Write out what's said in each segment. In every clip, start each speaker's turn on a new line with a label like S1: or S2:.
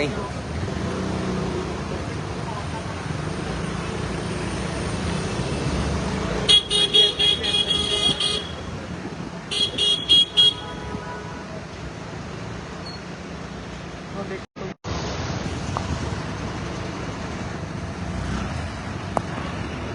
S1: ਨਹੀਂ।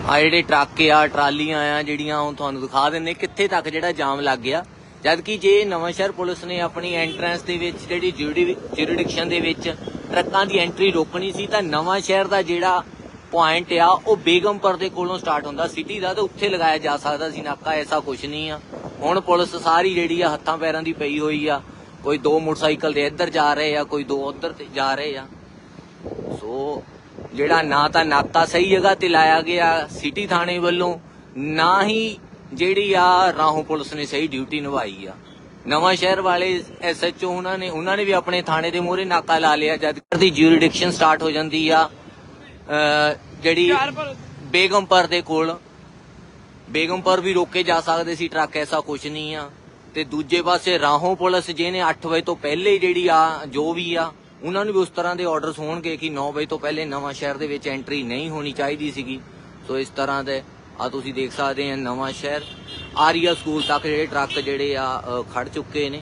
S1: ਆ ਜਿਹੜੇ ਟਰੱਕ ਆ, ਟਰਾਲੀਆਂ ਆ ਜਿਹੜੀਆਂ ਹੁਣ ਤੁਹਾਨੂੰ ਦਿਖਾ ਦਿੰਨੇ ਕਿੱਥੇ ਤੱਕ ਜਿਹੜਾ ਜਾਮ ਲੱਗ ਗਿਆ? ਜਦਕਿ ਜੇ ਨਵਾਂਸ਼ਹਿਰ ਪੁਲਿਸ ਨੇ ਆਪਣੀ ਐਂਟਰੈਂਸ ਦੇ ਵਿੱਚ ਜਿਹੜੀ ਜੁਰਿਡਿਕਸ਼ਨ ਦੇ ਵਿੱਚ ਟਰੱਕਾਂ ਦੀ ਐਂਟਰੀ ਰੋਕਣੀ ਸੀ, ਤਾਂ ਨਵਾਂਸ਼ਹਿਰ ਦਾ ਜਿਹੜਾ ਪੁਆਇੰਟ ਆ, ਉਹ ਬੇਗਮਪੁਰ ਦੇ ਕੋਲੋਂ ਸਟਾਰਟ ਹੁੰਦਾ। ਸਿਟੀ ਦਾ ਤੇ ਉੱਥੇ ਲਗਾਇਆ ਜਾ ਸਕਦਾ ਸੀ ਨਾਕਾ, ਐਸਾ ਕੁਝ ਨਹੀਂ ਆ। ਹੁਣ ਪੁਲਿਸ ਸਾਰੀ ਜਿਹੜੀ ਆ, ਹੱਥਾਂ ਪੈਰਾਂ ਦੀ ਪਈ ਹੋਈ ਆ। ਕੋਈ ਦੋ ਮੋਟਰਸਾਈਕਲ ਦੇ ਇੱਧਰ ਜਾ ਰਹੇ ਆ, ਕੋਈ ਦੋ ਉੱਧਰ ਤੇ ਜਾ ਰਹੇ ਆ। ਸੋ ਜਿਹੜਾ ਨਾ ਤਾਂ ਨਾਕਾ ਸਹੀ ਜਗ੍ਹਾ ਤੇ ਲਾਇਆ ਗਿਆ ਸਿਟੀ ਥਾਣੇ ਵੱਲੋਂ, ਨਾ ਹੀ ਜਿਹੜੀ ਆ ਰਾਹੋਂ ਪੁਲਿਸ ਨੇ ਸਹੀ ਡਿਊਟੀ ਨਿਭਾਈ ਆ। ਨਵਾਂ ਸ਼ਹਿਰ ਵਾਲੇ ਐਸਐਚਓ ਉਹਨਾਂ ਨੇ ਉਹਨਾਂ ਨੇ ਵੀ ਆਪਣੇ ਥਾਣੇ ਦੇ ਮੂਹਰੇ ਨਾਕਾ ਲਾ ਲਿਆ। ਜਦ ਦੀ ਜੁਰਿਡਿਕਸ਼ਨ ਸਟਾਰਟ ਹੋ ਜਾਂਦੀ ਆ ਜਿਹੜੀ ਬੇਗਮਪੁਰ ਦੇ ਕੋਲ। ਬੇਗਮਪੁਰ ਵੀ ਰੋਕੇ ਜਾ ਸਕਦੇ ਸੀ ਟਰੱਕ ਐਸਾ ਕੁਝ ਨਹੀਂ ਆ। ਤੇ ਦੂਜੇ ਪਾਸੇ ਰਾਹੋਂ ਪੁਲਿਸ ਜਿਹਨੇ 8 ਵਜੇ ਤੋਂ ਪਹਿਲੇ ਹੀ ਜਿਹੜੀ ਆ ਜੋ ਵੀ ਆ ਉਹਨਾਂ ਨੂੰ ਵੀ ਉਸ ਤਰ੍ਹਾਂ ਦੇ ਆਰਡਰਸ ਹੋਣਗੇ ਕਿ 9 ਵਜੇ ਤੋਂ ਪਹਿਲੇ ਨਵਾਂ ਸ਼ਹਿਰ ਦੇ ਵਿੱਚ ਐਂਟਰੀ ਨਹੀਂ ਹੋਣੀ ਚਾਹੀਦੀ ਸੀਗੀ। ਸੋ ਇਸ ਤਰ੍ਹਾਂ ਦੇ ਆ ਤੁਸੀਂ ਦੇਖ ਸਕਦੇ ਆ ਨਵਾਂ ਸ਼ਹਿਰ। ਆਰੀਆ ਸਕੂਲ ਤੱਕ ਜਿਹੜੇ ਟਰੱਕ ਜਿਹੜੇ ਆ ਖੜ ਚੁੱਕੇ ਨੇ।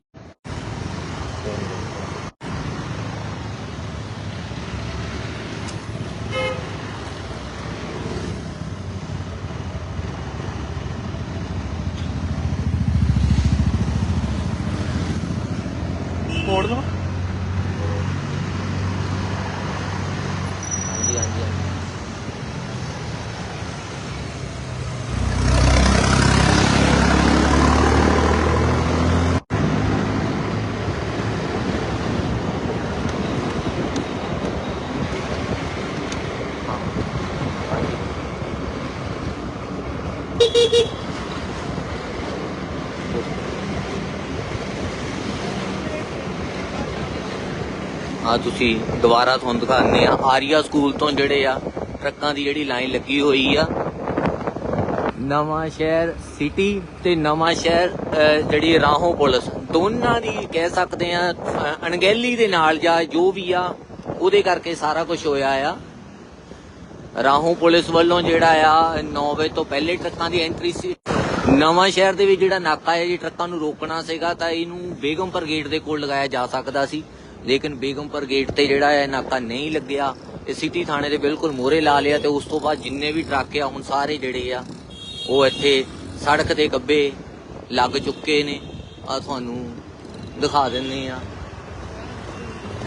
S2: ਮੋੜ ਦੋ
S1: ਹਾਂਜੀ ਹਾਂਜੀ ਹਾਂਜੀ। ਆ ਤੁਸੀਂ ਦੁਬਾਰਾ ਤੁਹਾਨੂੰ ਦਿਖਾਉਂਦੇ ਆ ਆਰੀਆ ਸਕੂਲ ਤੋਂ ਜਿਹੜੇ ਆ, ਟਰੱਕਾਂ ਦੀ ਜਿਹੜੀ ਲਾਈਨ ਲੱਗੀ ਹੋਈ ਆ। ਨਵਾਂ ਸ਼ਹਿਰ ਸਿਟੀ ਤੇ ਨਵਾਂ ਸ਼ਹਿਰ ਜਿਹੜੀ ਰਾਹੋਂ ਪੁਲਿਸ। ਦੋਨਾਂ ਦੀ ਕਹਿ ਸਕਦੇ ਆ ਅਣਗਹਿਲੀ ਦੇ ਨਾਲ ਜਾਂ ਜੋ ਵੀ ਆ, ਉਹਦੇ ਕਰਕੇ ਸਾਰਾ ਕੁਝ ਹੋਇਆ ਆ। ਰਾਹੋਂ ਪੁਲਿਸ ਵੱਲੋਂ ਜਿਹੜਾ ਆ 9 ਵਜੇ ਤੋਂ ਪਹਿਲੇ ਟਰੱਕਾਂ ਦੀ ਐਂਟਰੀ ਸੀ। ਨਵਾਂ ਸ਼ਹਿਰ ਦੇ ਵਿੱਚ ਜਿਹੜਾ ਨਾਕਾ ਹੈ ਜੀ ਟਰੱਕਾਂ ਨੂੰ ਰੋਕਣਾ ਸੀਗਾ ਤਾਂ ਇਹਨੂੰ ਬੇਗਮਪੁਰ ਗੇਟ ਦੇ ਕੋਲ ਲਗਾਇਆ ਜਾ ਸਕਦਾ ਸੀ। ਲੇਕਿਨ ਬੇਗਮਪੁਰ ਗੇਟ ਤੇ ਜਿਹੜਾ ਹੈ ਨਾਕਾ ਨਹੀਂ ਲੱਗਿਆ। ਇਹ ਸਿਟੀ ਥਾਣੇ ਦੇ ਬਿਲਕੁਲ ਮੋਹਰੇ ਲਾ ਲਿਆ ਤੇ ਉਸ ਤੋਂ ਬਾਅਦ ਜਿੰਨੇ ਵੀ ਟਰੱਕ ਆ, ਹੁਣ ਸਾਰੇ ਜਿਹੜੇ ਆ, ਉਹ ਇੱਥੇ ਸੜਕ ਦੇ ਗੱਬੇ ਲੱਗ ਚੁੱਕੇ ਨੇ। ਆ ਤੁਹਾਨੂੰ ਦਿਖਾ ਦਿੰਨੇ ਆ।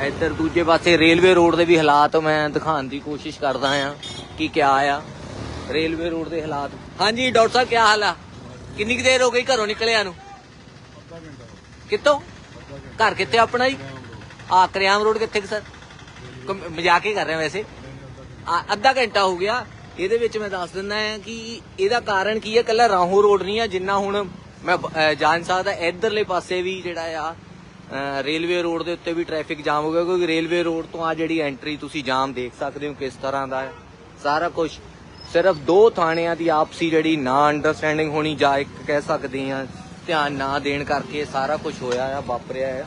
S1: ਇੱਧਰ ਦੂਜੇ ਪਾਸੇ ਰੇਲਵੇ ਰੋਡ ਦੇ ਵੀ ਹਾਲਾਤ ਮੈਂ ਦਿਖਾਉਣ ਦੀ ਕੋਸ਼ਿਸ਼ ਕਰਦਾ ਆ ਕਿ ਕਿਆ ਆ। ਰੇਲਵੇ ਰੋਡ ਦੇ ਹਾਲਾਤ। ਹਾਂਜੀ, ਡਾਕਟਰ ਸਾਹਿਬ ਕੀ ਹਾਲ ਆ? ਕਿੰਨੀ ਕੁ ਦੇਰ ਹੋ ਗਈ ਘਰੋਂ ਨਿਕਲਿਆ ਨੂੰ? ਕਿੱਥੋਂ? ਘਰ ਕਿੱਥੇ ਆਪਣਾ ਜੀ? ਆ, ਕਰਿਆਮ ਰੋਡ ਕਿੱਥੇ ਸਰ? ਕ- ਮਜ਼ਾਕ ਹੀ ਕਰ ਰਿਹਾ ਵੈਸੇ। ਆ, ਅੱਧਾ ਘੰਟਾ ਹੋ ਗਿਆ। ਇਹਦੇ ਵਿੱਚ ਮੈਂ ਦੱਸ ਦਿੰਦਾ ਹਾਂ ਕਿ ਇਹਦਾ ਕਾਰਨ ਕੀ ਹੈ? ਕੱਲਾ ਰਾਹੋਂ ਰੋਡ ਨਹੀਂ ਆ, ਜਿੰਨਾ ਹੁਣ ਮੈਂ ਜਾਣ ਸਕਦਾ। ਇਧਰਲੇ ਪਾਸੇ ਵੀ ਜਿਹੜਾ ਆ ਰੇਲਵੇ ਰੋਡ ਦੇ ਉੱਤੇ ਵੀ ਟ੍ਰੈਫਿਕ ਜਾਮ ਹੋ ਗਿਆ, ਕਿਉਂਕਿ ਰੇਲਵੇ ਰੋਡ ਤੋਂ ਆ ਜਿਹੜੀ ਐਂਟਰੀ ਤੁਸੀਂ ਜਾਮ ਦੇਖ ਸਕਦੇ ਹੋ ਕਿਸ ਤਰ੍ਹਾਂ ਦਾ ਹੈ। ਸਾਰਾ ਕੁਝ ਸਿਰਫ ਦੋ ਥਾਣਿਆਂ ਦੀ ਆਪਸੀ ਜਿਹੜੀ ਨਾ ਅੰਡਰਸਟੈਂਡਿੰਗ ਹੋਣੀ ਜਾਂ ਇੱਕ ਕਹਿ ਸਕਦੇ ਆ ਧਿਆਨ ਨਾ ਦੇਣ ਕਰਕੇ ਸਾਰਾ ਕੁਝ ਹੋਇਆ ਆ, ਵਾਪਰਿਆ ਆ।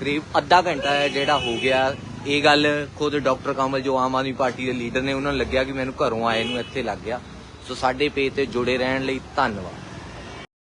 S1: ਕਰੀਬ ਅੱਧਾ ਘੰਟਾ ਹੈ ਜਿਹੜਾ ਹੋ ਗਿਆ। ਇਹ ਗੱਲ ਖੁਦ ਡਾਕਟਰ ਕਮਲ, ਜੋ ਆਮ ਆਦਮੀ ਪਾਰਟੀ ਦੇ ਲੀਡਰ ਨੇ, ਉਹਨਾਂ ਨੂੰ ਲੱਗਿਆ ਕਿ ਮੈਨੂੰ ਘਰੋਂ ਆਏ ਨੂੰ ਇੱਥੇ ਲੱਗ ਗਿਆ। ਸੋ ਸਾਡੇ ਪੇਜ ਤੇ ਜੁੜੇ ਰਹਿਣ ਲਈ ਧੰਨਵਾਦ।